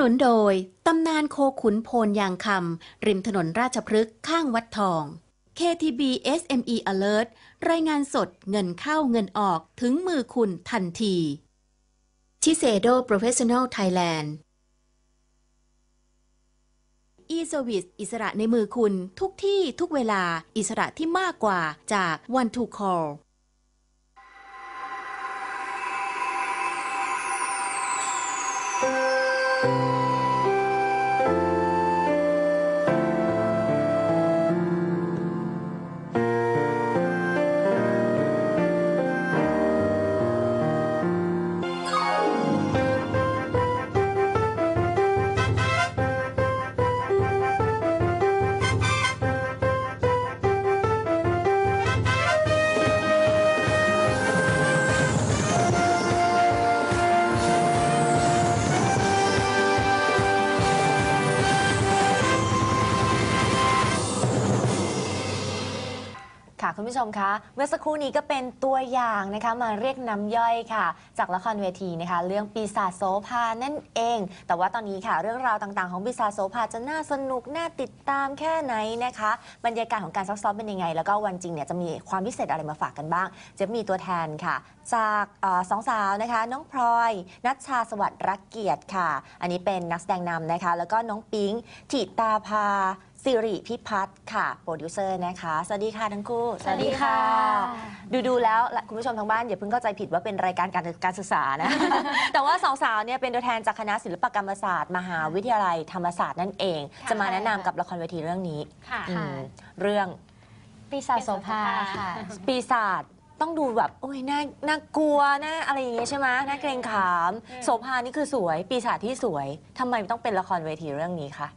สนุนโดย ตำนานโคขุนโพนยางคำ ริมถนนราชพฤกษ์ข้างวัดทอง KTB SME Alert รายงานสดเงินเข้าเงินออกถึงมือคุณทันทีชิเซโด Professional Thailand e-service อิสระในมือคุณ ทุกที่ทุกเวลา อิสระที่มากกว่าจาก One to Call ผู้ชมคะ เมื่อสักครู่นี้ก็เป็นตัวอย่างนะคะมาเรียกน้ำย่อยค่ะ จากละครเวทีนะคะ เรื่องปีศาจโสภานั่นเอง แต่ว่าตอนนี้ค่ะ เรื่องราวต่างๆของปีศาจโสภาจะน่าสนุกน่าติดตามแค่ไหนนะคะ บรรยากาศของการซักซ้อมเป็นยังไง แล้วก็วันจริงเนี่ยจะมีความพิเศษอะไรมาฝากกันบ้าง จะมีตัวแทนค่ะ จากออสองสาวนะคะ น้องพลอย นัชชาสวัสดิ์รักเกียรติค่ะ อันนี้เป็นนักแสดงนำนะคะ แล้วก็น้องปิ๊งถิตาภา สิริพิพัฒน์ค่ะ โปรดิวเซอร์นะคะ สวัสดีค่ะทั้งคู่ สวัสดีค่ะ ดูดูๆแล้วและคุณผู้ชมทางบ้านอย่าเพิ่งเข้าใจผิดว่าเป็นรายการการการศึกษานะ แต่ว่าสองสาวเนี่ยเป็นตัวแทนจากคณะศิลปกรรมศาสตร์ มหาวิทยาลัยธรรมศาสตร์นั่นเองค่ะจะมาแนะนำกับละครเวทีเรื่องนี้ค่ะ อืมเรื่องปีศาจโสภาค่ะ ปีศาจต้องดูแบบโอ้ยน่าน่ากลัวน่าอะไรอย่างเงี้ยใช่ไหมน่าเกรงขาม โสภานี่คือสวย ปีศาจที่สวยทำไมต้องเป็นละครเวทีเรื่องนี้คะ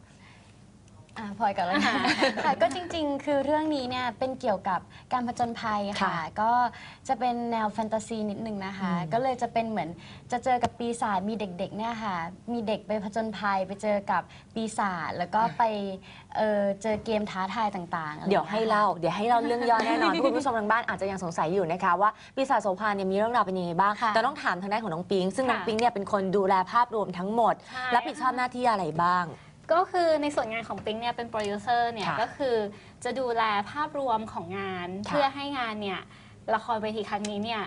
อ่าพลอยก่อนเลยค่ะค่ะก็จริงๆ คือเรื่องนี้เนี่ยเป็นเกี่ยวกับการผจญภัยค่ะค่ะก็จะเป็นแนวแฟนตาซีนิดนึงนะคะอืมก็เลยจะเป็นเหมือนจะเจอกับปีศาจมีเด็กๆเนี่ยค่ะ มีเด็กไปผจญภัยไปเจอกับปีศาจแล้วก็ไปเออเจอเกมท้าทายต่างๆอะไรเดี๋ยวให้งี้เล่าเดี๋ยวให้เล่าเรื่องย่อแน่นอนคุณผู้ชมทางบ้านอาจจะยังสงสัยอยู่นะคะว่าปีศาจโสภาเนี่ยมีเรื่องราวเป็นยังไงบ้างค่ะแต่ต้องถามทางด้านของน้องปิงซึ่งน้องค่ะปิงเนี่ยเป็นคนดูแลภาพรวมทั้งหมดใช่รับผิดชอบหน้าที่อะไรบ้าง ก็คือในส่วนงานของปิ๊งเนี่ยเป็นโปรดิวเซอร์เนี่ยค่ะก็คือจะดูแลภาพรวมของงาน ค่ะ เพื่อให้งานเนี่ยละครเวทีครั้งนี้เนี่ย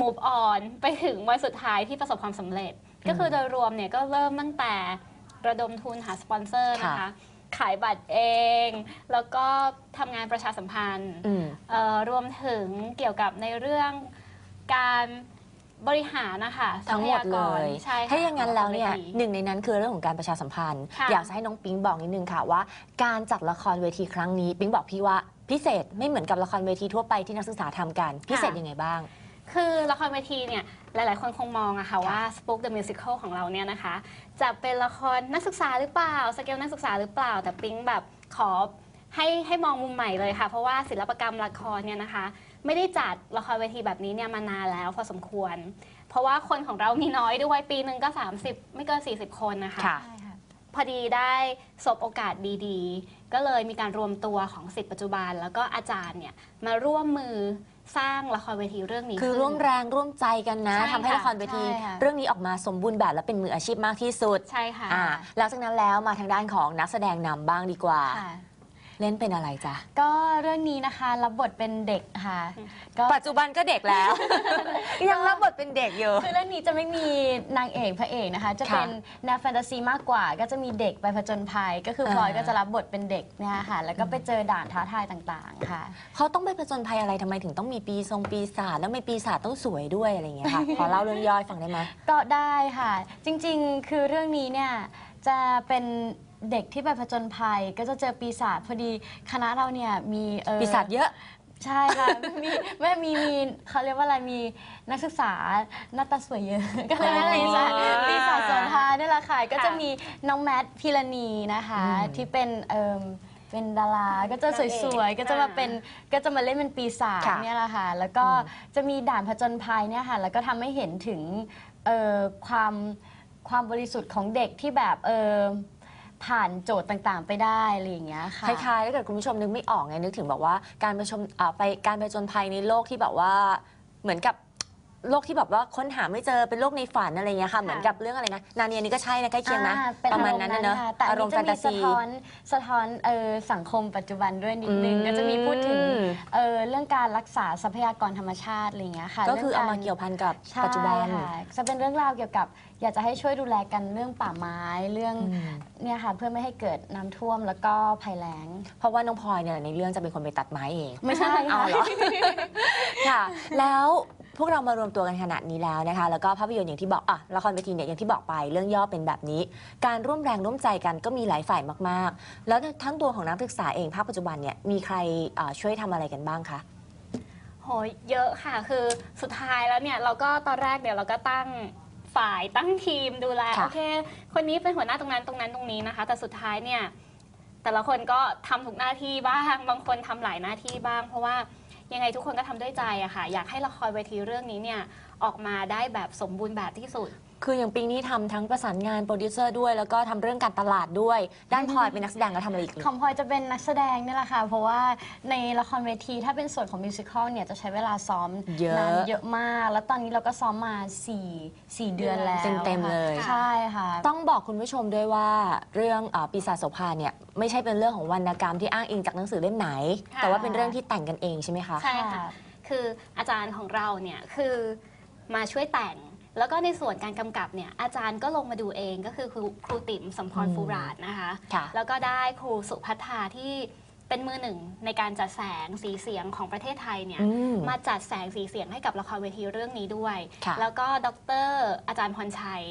move on ไปถึงวันสุดท้ายที่ประสบความสำเร็จ ก็คือโดยรวมเนี่ยก็เริ่มตั้งแต่ระดมทุนหาสปอนเซอร์นะคะค่ะขายบัตรเอง แล้วก็ทำงานประชาสัมพันธ์ อืม เอ่อรวมถึงเกี่ยวกับในเรื่องการ บริหารนะคะทั้งหมดเลทรัพยยากรใช่ค่ะถ้าอย่างนั้นแล้วเนี่ยของวที หนึ่งในนั้นคือเรื่องของการประชาสัมพันธ์ ค่ะ อยากจะให้น้องปิงบอกนิดนึงค่ะว่า การจัดละครเวทีครั้งนี้ ปิงบอกพี่ว่าพิเศษไม่เหมือนกับละครเวทีทั่วไปที่นักศึกษาทำกันพิเศษยังไงบ้าง คือละครเวทีเนี่ยหลาย ๆ คนคงมองอะค่ะว่า Spook the Musical ของเราเนี่ยนะคะ จะเป็นละครนักศึกษาหรือเปล่า สเกลนักศึกษาหรือเปล่า แต่ปิ๊งแบบขอ ให้ให้มองมุมใหม่เลยค่ะ เพราะว่าศิลปกรรมละครเนี่ยนะคะ ไม่ได้จัดละครเวทีแบบนี้เนี่ยมานานแล้วพอสมควร เพราะว่าคนของเรามีน้อยด้วยปีหนึ่งก็ 30 ไม่เกิน40 คนนะคะค่ะใช่ค่ะ พอดีได้สบโอกาสดีๆ ก็เลยมีการรวมตัวของสิทธิ์ปัจจุบัน แล้วก็อาจารย์เนี่ยมาร่วมมือสร้างละครเวทีเรื่องนี้คือขึ้น ร่วมแรงร่วมใจกันนะใช่ทำให้ค่ะ ละครเวที ใช่ค่ะ เรื่องนี้ออกมาสมบูรณ์แบบและเป็นมืออาชีพมากที่สุดใช่ค่ะ อ่าหลังจากนั้นแล้วมาทางด้านของนักแสดงนำบ้างดีกว่า ค่ะ เล่นเป็นอะไรจ๊ะ ก็เรื่องนี้นะคะรับบทเป็นเด็กค่ะก็ปัจจุบันก็เด็กแล้ว ยังรับบทเป็นเด็กอยู่ คือเรื่องนี้จะไม่มีนางเอกพระเอกนะคะ จะเป็นแนวแฟนตาซีมากกว่า ก็จะมีเด็กไปผจญภัย ก็คือพลอยอ่าก็จะรับบทเป็นเด็กเนี่ยค่ะ แล้วก็ไปเจอด่านท้าทายต่างๆ ค่ะ เขาต้องไปผจญภัยอะไรทำไมถึงต้องมีปีทรงปีศาจแล้วไม่ปีศาจต้องสวยด้วยอะไรอย่างเงี้ยค่ะ ขอเล่าเรื่องย่อยฟังได้ไหมก็ได้ค่ะ จริงๆ คือเรื่องนี้เนี่ยจะเป็น เด็กที่ไปผจญภัยก็จะเจอปีศาจพอดีคณะเราเนี่ยมีเอ่อ ปีศาจเยอะ ใช่ค่ะ มีแม่มีมีเขาเรียกว่าอะไรมีนักศึกษาหน้าตาสวยเยอะ ก็เลยนักศึกษาอ๋อปีศาจโสภาเนี่ยแหละค่ะก็จะค่ะมีน้องแมทพิรณีนะคะอืมที่เป็นเอ่มเป็นดาราก็จะสวยๆ ก็จะมาเป็นก็จะมาเล่นเป็นปีศาจค่ะ เนี่ยแหละค่ะแล้วก็จะมีด่านผจญภัยเนี่ยค่ะแล้วก็ทำให้เห็นถึงเอ่อความความบริสุทธิ์ของเด็กที่แบบเออ ผ่านโจทย์ต่างๆ ไปได้อะไรอย่างเงี้ยค่ะ คล้ายๆถ้าเกิดคุณผู้ชมนึกไม่ออกไงนึกถึงแบบว่าการไปชมอ่าไปการไปจนภัยในโลกที่แบบว่าเหมือนกับ โลกที่แบบว่าค้นหาไม่เจอเป็นโลกในฝันอะไรเงี้ยค่ะเหมือนกับเรื่องอะไรนะนาเนียนี่ก็ใช่นะใกล้เคียงนะอ่าเป็นประมาณนั้นนะเนอะค่แต่อัอานรมนี้ณ์แฟจะนมีตาสะซีท้อนสะท้อนเออสังคมปัจจุบันด้วยนิดนึง อืม ก็จะมีพูดถึงเออเรื่องการรักษาทรัพยากรธรรมชาติอะไรอย่างเงี้ยค่ะก็คือเอามารื่งรเกี่ยวพันกับใช่ปัจจุบัน ค่ะจะเป็นเรื่องราวเกี่ยวกับ อยากจะให้ช่วยดูแลกันเรื่องป่าไม้เรื่องอืม เนี่ยค่ะเพื่อไม่ให้เกิดน้ำท่วมแล้วก็ภัยแล้ง เพราะว่าน้องพลอยเนี่ยในเรื่องจะเป็นคนไปตัดไม้เอง ไม่ใช่เอาค่ะ เหรอ ค่ะ แล้ว พวกเรามารวมตัวกันขนาดนี้แล้วนะคะ แล้วก็ภาพยนตร์อย่างที่บอกอะละครเวทีเนี่ยอย่างที่บอกไปเรื่องย่อเป็นแบบนี้ การร่วมแรงร่วมใจกันก็มีหลายฝ่ายมาก ๆ แล้วทั้งตัวของนักศึกษาเองภาคปัจจุบันเนี่ยมีใครอ่าช่วยทำอะไรกันบ้างคะ โหเยอะค่ะ คือสุดท้ายแล้วเนี่ยเราก็ตอนแรกเดี๋ยวเราก็ตั้งฝ่ายตั้งทีมดูแลค่ะโอเค คนนี้เป็นหัวหน้าตรงนั้นตรงนั้นตรงนี้นะคะ แต่สุดท้ายเนี่ยแต่ละคนก็ทำทุกหน้าที่บ้าง บางคนทำหลายหน้าที่บ้าง เพราะว่า ยังไงทุกคนก็ทำด้วยใจอะค่ะ อยากให้ละครเวทีเรื่องนี้เนี่ยออกมาได้แบบสมบูรณ์แบบที่สุด คืออย่างปิงนี่ทำทั้งประสานงานโปรดิวเซอร์ด้วย แล้วก็ทำเรื่องการตลาดด้วย ด้านพลอยเป็นนักแสดงแล้วทำอะไรอีกของพลอยจะเป็นนักแสดงนี่แหละค่ะ เพราะว่าในละครเวทีถ้าเป็นส่วนของมิวสิควลเนี่ยจะใช้เวลาซ้อมเยอะนานเยอะมาก แล้วตอนนี้เราก็ซ้อมมา4 4เดือนแล้วเต็มๆเลยค่ะใช่ค่ะ ต้องบอกคุณผู้ชมด้วยว่าเรื่องเออปีศาจโสภาเนี่ยไม่ใช่เป็นเรื่องของวรรณกรรมที่อ้างอิงจากหนังสือเล่มไหน ค่ะ แต่ว่าเป็นเรื่องที่แต่งกันเองใช่ไหมคะ ใช่ค่ะ คืออาจารย์ของเราเนี่ยคือมาช่วยแต่ง แล้วก็ในส่วนการกำกับเนี่ยอาจารย์ก็ลงมาดูเองก็คือครูครูติ๋มสมพรอืมฟูราดนะคะ ค่ะแล้วก็ได้ครูสุพัฒนาที่เป็นมือหนึ่งในการจัดแสงสีเสียงของประเทศไทยเนี่ย อืมมาจัดแสงสีเสียงให้กับละครเวทีเรื่องนี้ด้วย ค่ะ แล้วก็ดรอาจารย์พรชัย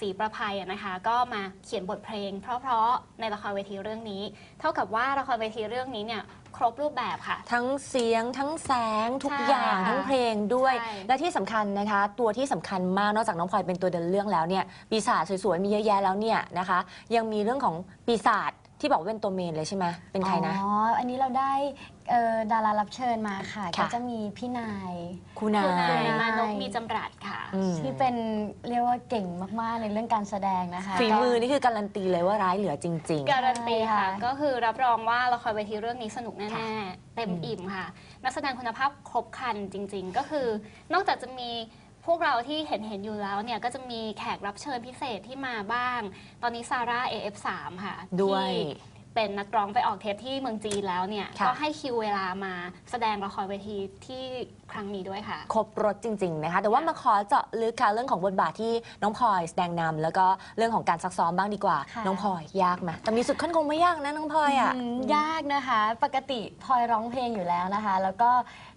ศรีประภัยอะนะคะ ก็มาเขียนบทเพลง เพราะๆในละครเวทีเรื่องนี้ เท่ากับว่าละครเวทีเรื่องนี้เนี่ย ครบรูปแบบค่ะ ทั้งเสียงทั้งแสงทุกใช่อย่างค่ะทั้งเพลงด้วย ใช่ และที่สำคัญนะคะ ตัวที่สำคัญมากนอกจากน้องพลอยเป็นตัวเดินเรื่องแล้วเนี่ยปีศาจสวยๆมีเยอะแยะแล้วเนี่ยนะคะ ยังมีเรื่องของปีศาจ ที่บอกว่าเป็นตัวเมนเลยใช่ไหมเป็นใครนะ อ๋อ อันนี้เราได้เอ่อดารารับเชิญมาค่ะค่ะก็จะมีพี่นาย คุณนาคุณนายยมานพมีจำรัดค่ะ อืมที่เป็นเรียกว่าเก่งมาก ๆ ในเรื่องการแสดงนะคะฝีมือก็นี่คือการันตีเลยว่าร้ายเหลือจริง การันตีค่ะใช่ค่ะก็คือรับรองว่าละครเวทีเรื่องนี้สนุกค่ะแน่ๆเต็มอืมอิ่มค่ะ นักแสดงคุณภาพครบครันจริง ๆ ก็คือนอกจากจะมี พวกเราที่เห็นเห็นๆอยู่แล้วเนี่ยก็จะมีแขกรับเชิญพิเศษที่มาบ้าง ตอนนี้ซาร่า AF3 ค่ะๆด้วยที่เป็นนักร้องไปออกเทปที่เมืองจีนแล้วเนี่ยค่ะก็ให้คิวเวลามาแสดงละครเวทีที่ ครั้งนี้ด้วยค่ะ ครบรถจริง ๆ นะคะ แต่ว่ามาขอเจาะลึกค่ะเรื่องของบทบาทที่น้องพลอยแสดงนำแล้วก็เรื่องของการซักซ้อมบ้างดีกว่า ค่ะ น้องพลอยยากไหมแต่มีสุดขั้นคงไม่ยากนะน้องพลอยอะ อืมยากนะคะ ปกติพลอยร้องเพลงอยู่แล้วนะคะ แล้วก็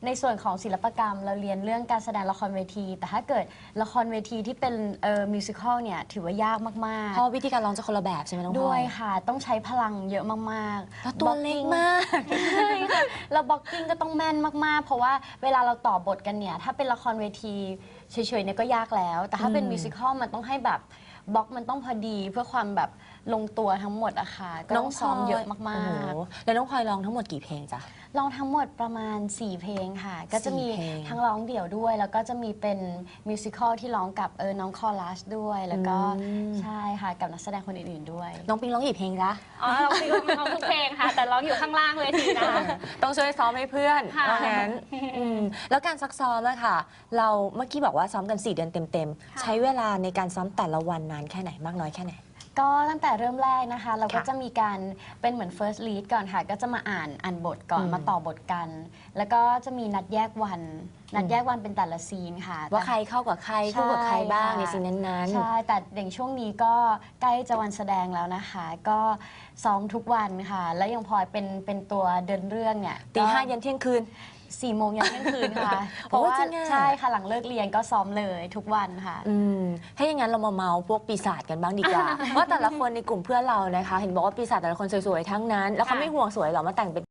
ในส่วนของศิลปกรรมเราเรียนเรื่องการแสดงละครเวที แต่ถ้าเกิดละครเวทีที่เป็นเอ่อมิวสิควลเนี่ยถือว่ายากมากเพราะวิธีการร้องจะคนละแบบใช่ไหมน้องพลด้อวยยค่ะ ต้องใช้พลังเยอะมากๆแล้วตัวเล็กมาก ใช่ค่ะแล้วบล็อกกิ้งก็ต้องแม่นมากๆ เพราะว่าเวลาเราต่อบทกันเนี่ย ถ้าเป็นละครเวทีเฉยๆเนี่ยก็ยากแล้ว แต่ถ้าเป็นอืมมิวสิควลมันต้องให้แบบบล็อกมันต้องพอดีเพื่อความแบบ ลงตัวทั้งหมดอะค่ะก็ต้องซ้อมเยอะโอ้มากโหแล้วน้องพลอยร้องทั้งหมดกี่เพลงจ๊ะๆลองทั้งหมดประมาณ 4 เพลงค่ะ ก็จะมีสี่เพลงทั้งร้องเดี่ยวด้วย แล้วก็จะมีเป็นมิวสิควลที่ร้องกับเออน้องคอรัสด้วย แล้วก็อืม ใช่ค่ะ กับนักแสดงคนอื่นๆด้วย น้องปิงร้องกี่เพลงจ๊ะ อ๋อเราฟิลร้องทุกเพลงค่ะ แต่ร้องอยู่ข้างล่างเวทีนะคะต้องช่วยซ้อมให้เพื่อนค่ะ เพราะงั้นอืมแล้วการซักซ้อมอะค่ะ เราเมื่อกี้บอกว่าซ้อมกัน 4 เดือนเต็ม ๆ ใช้เวลาในการซ้อมแต่ละวันนานแค่ไหนมากน้อยแค่ไหน ก็ตั้งแต่เริ่มแรกนะคะ เราก็ค่ะจะมีการเป็นเหมือน first lead ก่อนค่ะ ก็จะมาอ่านอ่านบทก่อนอืมมาต่อบทกัน แล้วก็จะมีนัดแยกวัน นัดแยกวันเป็นแต่ละซีนค่ะ ว่าใครเข้ากับใครคู่กับใครบ้างในซีนนั้นใช่แต่อย่างช่วงนี้ก็ใกล้จะวันแสดงแล้วนะคะ ก็ซ้อมทุกวันค่ะ แล้วยังพลอยเป็นเป็นตัวเดินเรื่องเนี่ยๆตีห้ายันเที่ยงคืน สี่โมงยันเที่ยงคืนค่ะ เพโอ้ราะว่าจริงอะ ใช่ค่ะหลังเลิกเรียนก็ซ้อมเลยทุกวันค่ะ อืมถ้าอย่างนั้นเรามาเมาพวกปีศาจกันบ้างดีกว่า ว่าแต่ละคนในกลุ่มเพื่อนเรานะคะ เห็นบอกว่าปีศาจแต่ละคนสวยๆทั้งนั้น แล้วเขาค่ะ ไม่ห่วงสวยหรอกมาแต่งเป็น